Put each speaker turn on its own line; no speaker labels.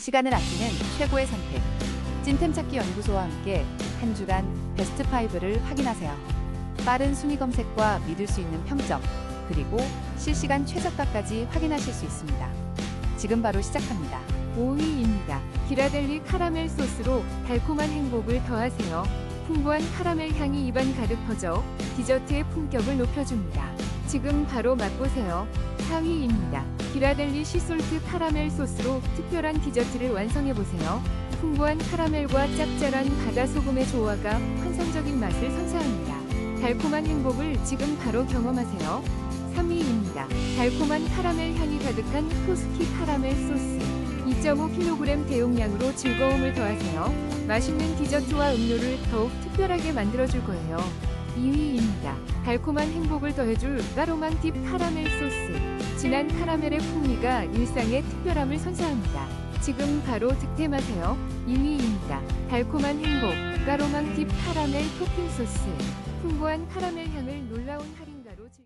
시간을 아끼는 최고의 선택. 찐템 찾기 연구소와 함께 한 주간 베스트 5를 확인하세요. 빠른 순위 검색과 믿을 수 있는 평점, 그리고 실시간 최저가까지 확인하실 수 있습니다. 지금 바로 시작합니다.
5위입니다. 기라델리 카라멜 소스로 달콤한 행복을 더하세요. 풍부한 카라멜 향이 입안 가득 퍼져 디저트의 품격을 높여줍니다. 지금 바로 맛보세요. 4위입니다. 기라델리 시솔트 카라멜 소스로 특별한 디저트를 완성해보세요. 풍부한 카라멜과 짭짤한 바다 소금의 조화가 환상적인 맛을 선사합니다. 달콤한 행복을 지금 바로 경험하세요. 3위입니다. 달콤한 카라멜 향이 가득한 토스키 카라멜 소스. 2.5kg 대용량으로 즐거움을 더하세요. 맛있는 디저트와 음료를 더욱 특별하게 만들어줄 거예요. 2위입니다. 달콤한 행복을 더해줄 까로망 딥 카라멜 소스. 진한 카라멜의 풍미가 일상의 특별함을 선사합니다. 지금 바로 득템하세요. 2위입니다. 달콤한 행복, 까로망 딥 카라멜 토핑 소스. 풍부한 카라멜 향을 놀라운 할인가로 즐